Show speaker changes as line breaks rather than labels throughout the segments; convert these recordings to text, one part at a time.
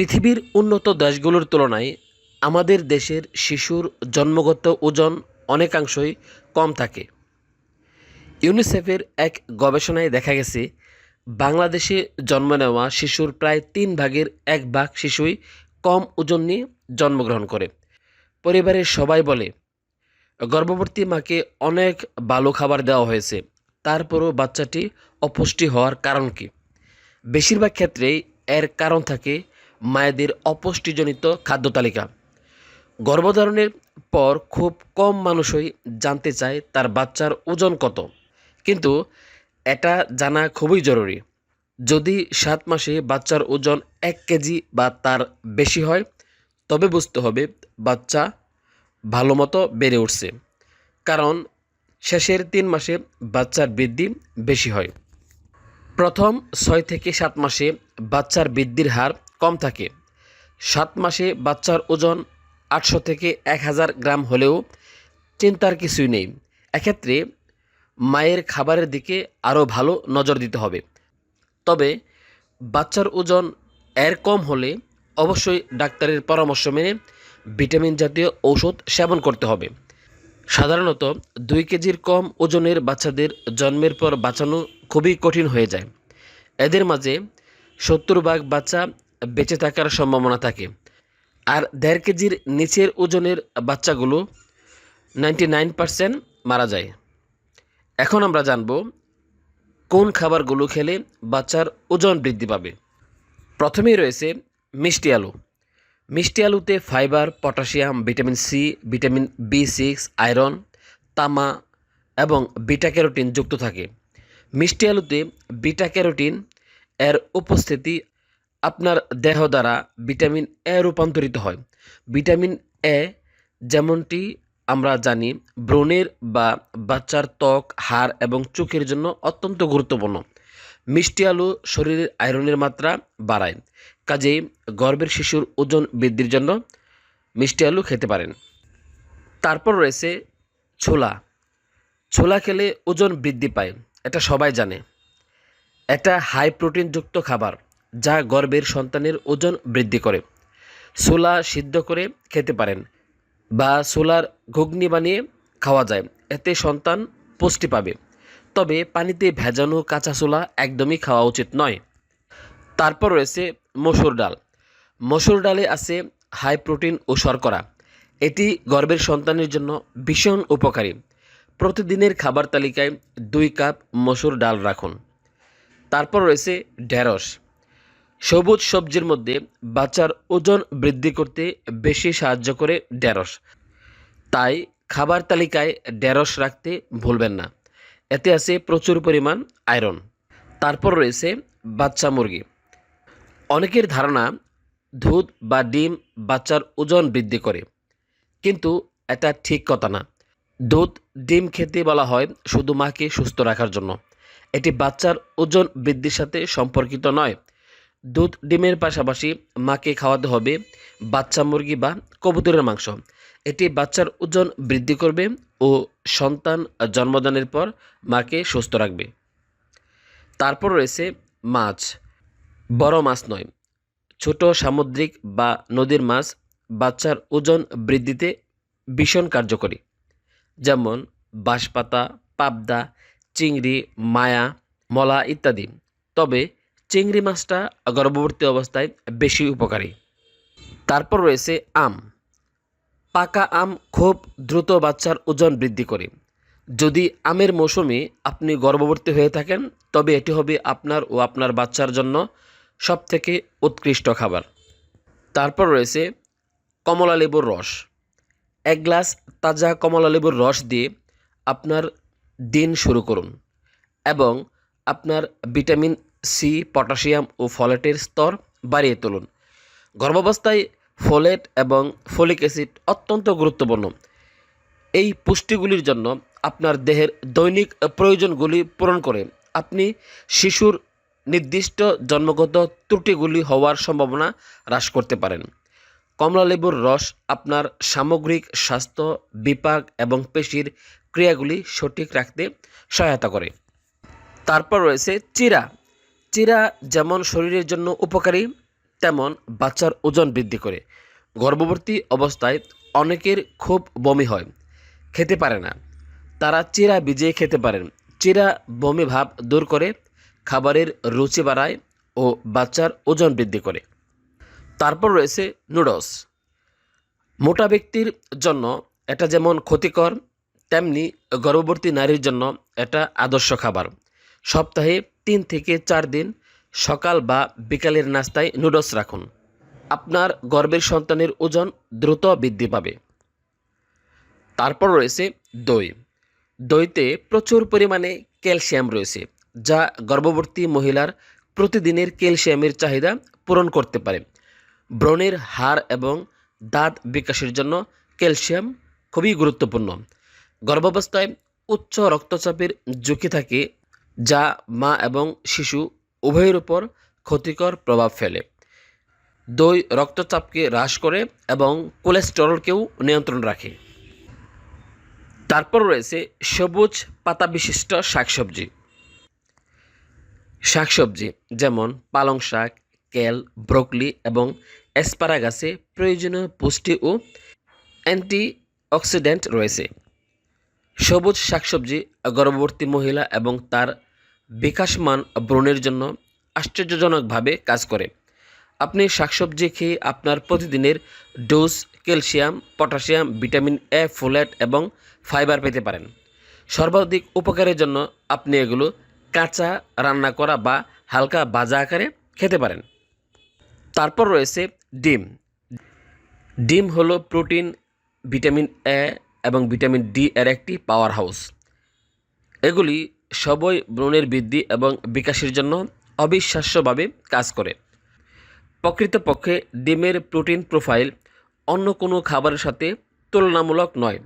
পৃথিবীর উন্নত দেশগুলোর তুলনায় আমাদের দেশের শিশুর জন্মগত ওজন অনেকাংশই কম থাকে। ইউনিসেফের এক গবেষণায় দেখা গেছে, বাংলাদেশে জন্ম নেওয়া শিশুর প্রায় তিন ভাগের এক ভাগ শিশুই কম ওজন নিয়ে জন্মগ্রহণ করে। পরিবারের সবাই বলে, গর্ভবতী মাকে অনেক ভালো খাবার দেওয়া হয়েছে, তারপরও বাচ্চাটি অপুষ্টি হওয়ার কারণ কি? বেশিরভাগ ক্ষেত্রেই এর কারণ থাকে মায়েদের অপুষ্টিজনিত খাদ্য তালিকা। গর্ভধারণের পর খুব কম মানুষই জানতে চায় তার বাচ্চার ওজন কত। কিন্তু এটা জানা খুবই জরুরি। যদি সাত মাসে বাচ্চার ওজন এক কেজি বা তার বেশি হয়, তবে বুঝতে হবে বাচ্চা ভালো মতো বেড়ে উঠছে। কারণ শেষের তিন মাসে বাচ্চার বৃদ্ধি বেশি হয়। প্রথম ছয় থেকে সাত মাসে বাচ্চার বৃদ্ধির হার কম থাকে। সাত মাসে বাচ্চার ওজন আটশো থেকে এক হাজার গ্রাম হলেও চিন্তার কিছুই নেই। এক্ষেত্রে মায়ের খাবারের দিকে আরও ভালো নজর দিতে হবে। তবে বাচ্চার ওজন এর কম হলে অবশ্যই ডাক্তারের পরামর্শ মেনে ভিটামিন জাতীয় ঔষধ সেবন করতে হবে। সাধারণত দুই কেজির কম ওজনের বাচ্চাদের জন্মের পর বাঁচানো খুবই কঠিন হয়ে যায়। এদের মাঝে সত্তর ভাগ বাচ্চা বেঁচে থাকার সম্ভাবনা থাকে। আর দেড় কেজির নিচের ওজনের বাচ্চাগুলো নাইনটি নাইন মারা যায়। এখন আমরা জানব, কোন খাবারগুলো খেলে বাচ্চার ওজন বৃদ্ধি পাবে? প্রথমেই রয়েছে মিষ্টি আলু। মিষ্টি আলুতে fibre, potassium, vitamin C, vitamin B six, iron, তামা এবং বিটা ক্যারোটিন যুক্ত থাকে। মিষ্টি আলুতে বিটা ক্যারোটিন এর উপস্থিতি আপনার দেহ দ্বারা ভিটামিন এ রূপান্তরিত হয়। ভিটামিন এ যেমনটি আমরা জানি, ব্রণের বা বাচ্চার ত্বক, হাড় এবং চোখের জন্য অত্যন্ত গুরুত্বপূর্ণ। মিষ্টি আলু শরীরের আয়রনের মাত্রা বাড়ায়, কাজেই গর্ভের শিশুর ওজন বৃদ্ধির জন্য মিষ্টি আলু খেতে পারেন। তারপর রয়েছে ছোলা। ছোলা খেলে ওজন বৃদ্ধি পায়, এটা সবাই জানে। এটা হাই প্রোটিনযুক্ত খাবার। যা গর্ভের সন্তানের ওজন বৃদ্ধি করে। ছোলা সিদ্ধ করে খেতে পারেন বা ছোলার ঘুগনি বানিয়ে খাওয়া যায়, এতে সন্তান পুষ্টি পাবে। তবে পানিতে ভেজানো কাঁচা ছোলা একদমই খাওয়া উচিত নয়। তারপর রয়েছে মসুর ডাল। মসুর ডালে আছে হাই প্রোটিন ও শর্করা। এটি গর্ভের সন্তানের জন্য ভীষণ উপকারী। প্রতিদিনের খাবার তালিকায় দুই কাপ মসুর ডাল রাখুন। তারপর রয়েছে ঢেঁড়স। সবুজ সবজির মধ্যে বাচ্চার ওজন বৃদ্ধি করতে বেশি সাহায্য করে ঢেঁড়স। তাই খাবার তালিকায় ঢেঁড়স রাখতে ভুলবেন না। এতে আছে প্রচুর পরিমাণ আয়রন। তারপর রয়েছে বাচ্চা মুরগি। অনেকের ধারণা, দুধ বা ডিম বাচ্চার ওজন বৃদ্ধি করে। কিন্তু এটা ঠিক কথা না। দুধ, ডিম খেতে বলা হয় শুধু মাকে সুস্থ রাখার জন্য। এটি বাচ্চার ওজন বৃদ্ধির সাথে সম্পর্কিত নয় দুধ, ডিমের পাশাপাশি মাকে খাওয়াতে হবে বাচ্চা মুরগি বা কবুতরের মাংস। এটি বাচ্চার ওজন বৃদ্ধি করবে ও সন্তান জন্মদানের পর মাকে সুস্থ রাখবে। তারপর রয়েছে মাছ। বড় মাছ নয়, ছোট সামুদ্রিক বা নদীর মাছ বাচ্চার ওজন বৃদ্ধিতে ভীষণ কার্যকরী। যেমন বাঁশপাতা, পাবদা, চিংড়ি, মায়া, মলা ইত্যাদি। তবে চিংড়ি মাছটা গর্ভবতী অবস্থায় বেশি উপকারী। তারপর রয়েছে আম। পাকা আম খুব দ্রুত বাচ্চার ওজন বৃদ্ধি করে। যদি আমের মৌসুমে আপনি গর্ভবতী হয়ে থাকেন, তবে এটি হবে আপনার ও আপনার বাচ্চার জন্য সবথেকে উৎকৃষ্ট খাবার। তারপর রয়েছে কমলা লেবুর রস। এক গ্লাস তাজা কমলা লেবুর রস দিয়ে আপনার দিন শুরু করুন এবং আপনার ভিটামিন সি, পটাশিয়াম ও ফলেটের স্তর বাড়িয়ে তুলুন। গর্ভাবস্থায় ফোলেট এবং ফলিক অ্যাসিড অত্যন্ত গুরুত্বপূর্ণ। এই পুষ্টিগুলির জন্য আপনার দেহের দৈনিক প্রয়োজনগুলি পূরণ করে আপনি শিশুর নির্দিষ্ট জন্মগত ত্রুটিগুলি হওয়ার সম্ভাবনা হ্রাস করতে পারেন। কমলালেবুর রস আপনার সামগ্রিক স্বাস্থ্য, বিপাক এবং পেশির ক্রিয়াগুলি সঠিক রাখতে সহায়তা করে। তারপর রয়েছে চিরা। চিরা যেমন শরীরের জন্য উপকারী, তেমন বাচ্চার ওজন বৃদ্ধি করে। গর্ভবতী অবস্থায় অনেকের খুব বমি হয়, খেতে পারে না। তারা চিরা ভিজিয়ে খেতে পারেন। চিরা বমি ভাব দূর করে, খাবারের রুচি বাড়ায় ও বাচ্চার ওজন বৃদ্ধি করে। তারপর রয়েছে নুডলস। মোটা ব্যক্তির জন্য এটা যেমন ক্ষতিকর, তেমনি গর্ভবতী নারীর জন্য এটা আদর্শ খাবার। সপ্তাহে তিন থেকে চার দিন সকাল বা বিকালের নাস্তায় নুডলস রাখুন। আপনার গর্ভের সন্তানের ওজন দ্রুত বৃদ্ধি পাবে। তারপর রয়েছে দই। দইতে প্রচুর পরিমাণে ক্যালসিয়াম রয়েছে, যা গর্ভবতী মহিলার প্রতিদিনের ক্যালসিয়ামের চাহিদা পূরণ করতে পারে। ব্রণের হাড় এবং দাঁত বিকাশের জন্য ক্যালসিয়াম খুবই গুরুত্বপূর্ণ। গর্ভাবস্থায় উচ্চ রক্তচাপের ঝুঁকি থাকে যা মা এবং শিশু উভয়ের উপর ক্ষতিকর প্রভাব ফেলে। দই রক্তচাপকে হ্রাস করে এবং কোলেস্টেরলকেও নিয়ন্ত্রণ রাখে। তারপর রয়েছে সবুজ পাতা বিশিষ্ট শাকসবজি। শাকসবজি যেমন পালং শাক, কেল, ব্রোকলি এবং অ্যাসপারাগাসে প্রয়োজনীয় পুষ্টি ও অ্যান্টি অক্সিডেন্ট রয়েছে। সবুজ শাকসবজি গর্ভবতী মহিলা এবং তার বিকাশমান ব্রণের জন্য আশ্চর্যজনকভাবে কাজ করে। আপনি শাকসবজি খেয়ে আপনার প্রতিদিনের dose calcium, potassium, vitamin A, folate এবং ফাইবার পেতে পারেন। সর্বাধিক উপকারের জন্য আপনি এগুলো কাঁচা রান্না করা বা হালকা ভাজা আকারে খেতে পারেন। তারপর রয়েছে ডিম। ডিম হলো প্রোটিন, ভিটামিন এ এবং ভিটামিন ডি এর একটি পাওয়ার হাউস এগুলি সবই ব্রণের বৃদ্ধি এবং বিকাশের জন্য অবিশ্বাস্যভাবে কাজ করে। প্রকৃতপক্ষে ডিমের প্রোটিন প্রোফাইল অন্য কোনো খাবারের সাথে তুলনামূলক নয়।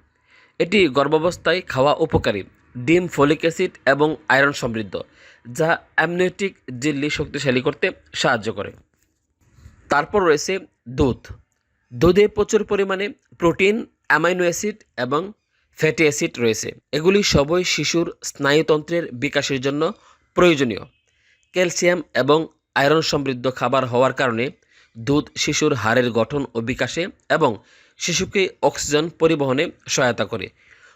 এটি গর্ভাবস্থায় খাওয়া উপকারী, ডিম ফলিক অ্যাসিড এবং আয়রন সমৃদ্ধ, যা অ্যামনিওটিক জিল্লি শক্তিশালী করতে সাহায্য করে। তারপর রয়েছে দুধ। দুধে প্রচুর পরিমাণে প্রোটিন, অ্যামাইনো অ্যাসিড এবং ফ্যাটি অ্যাসিড রয়েছে। এগুলি সবই শিশুর স্নায়ুতন্ত্রের বিকাশের জন্য প্রয়োজনীয়। ক্যালসিয়াম এবং আয়রন সমৃদ্ধ খাবার হওয়ার কারণে দুধ শিশুর হাড়ের গঠন ও বিকাশে এবং শিশুকে অক্সিজেন পরিবহনে সহায়তা করে।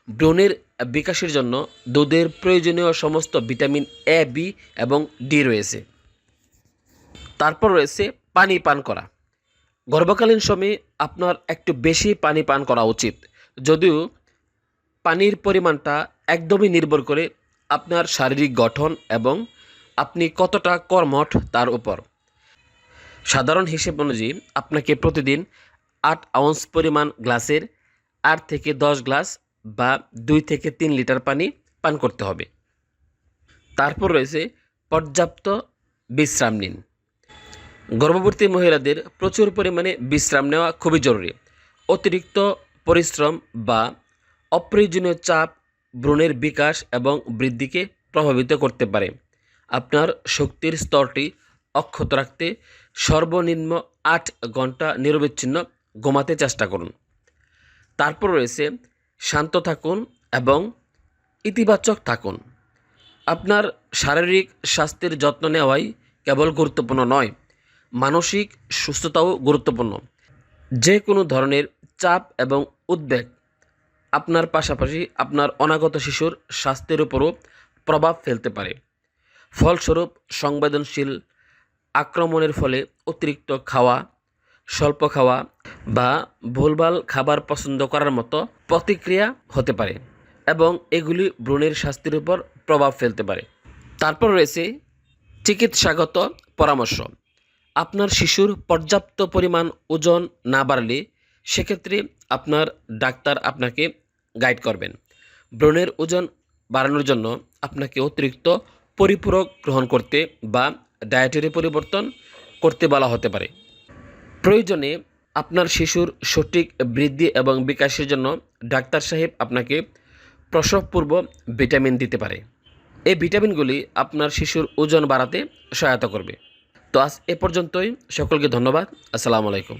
ব্রণের বিকাশের জন্য দুধের প্রয়োজনীয় সমস্ত ভিটামিন এ বি এবং ডি রয়েছে। তারপর রয়েছে পানি পান করা। গর্ভকালীন সময়ে আপনার একটু বেশি পানি পান করা উচিত। যদিও পানির পরিমাণটা একদমই নির্ভর করে আপনার শারীরিক গঠন এবং আপনি কতটা কর্মঠ তার উপর। সাধারণ হিসেব অনুযায়ী আপনাকে প্রতিদিন আট আউন্স পরিমাণ গ্লাসের আট থেকে দশ গ্লাস বা দুই থেকে তিন লিটার পানি পান করতে হবে। তারপর রয়েছে পর্যাপ্ত বিশ্রাম নিন। গর্ভবতী মহিলাদের প্রচুর পরিমাণে বিশ্রাম নেওয়া খুবই জরুরি। অতিরিক্ত পরিশ্রম বা অপ্রয়োজনীয় চাপ ব্রণের বিকাশ এবং বৃদ্ধিকে প্রভাবিত করতে পারে। আপনার শক্তির স্তরটি অক্ষত রাখতে সর্বনিম্ন আট ঘণ্টা নিরবিচ্ছিন্ন ঘুমাতে চেষ্টা করুন। তারপর রয়েছে শান্ত থাকুন এবং ইতিবাচক থাকুন। আপনার শারীরিক স্বাস্থ্যের যত্ন নেওয়াই কেবল গুরুত্বপূর্ণ নয়, মানসিক সুস্থতাও গুরুত্বপূর্ণ। যে কোনো ধরনের চাপ এবং উদ্বেগ আপনার পাশাপাশি আপনার অনাগত শিশুর স্বাস্থ্যের উপরও প্রভাব ফেলতে পারে। ফলস্বরূপ, সংবেদনশীল আক্রমণের ফলে অতিরিক্ত খাওয়া, স্বল্প খাওয়া বা ভুলভাল খাবার পছন্দ করার মতো প্রতিক্রিয়া হতে পারে এবং এগুলি ব্রণের স্বাস্থ্যের উপর প্রভাব ফেলতে পারে। তারপর রয়েছে চিকিৎসাগত পরামর্শ। আপনার শিশুর পর্যাপ্ত পরিমাণ ওজন না বাড়লে সেক্ষেত্রে আপনার ডাক্তার আপনাকে গাইড করবেন। ব্রণের ওজন বাড়ানোর জন্য আপনাকে অতিরিক্ত পরিপূরক গ্রহণ করতে বা ডায়েটারি পরিবর্তন করতে বলা হতে পারে। প্রয়োজনে আপনার শিশুর সঠিক বৃদ্ধি এবং বিকাশের জন্য ডাক্তার সাহেব আপনাকে প্রসবপূর্ব ভিটামিন দিতে পারে। এই ভিটামিনগুলি আপনার শিশুর ওজন বাড়াতে সহায়তা করবে। তো আজ এ পর্যন্তই। সকলকে ধন্যবাদ। আসসালামু আলাইকুম।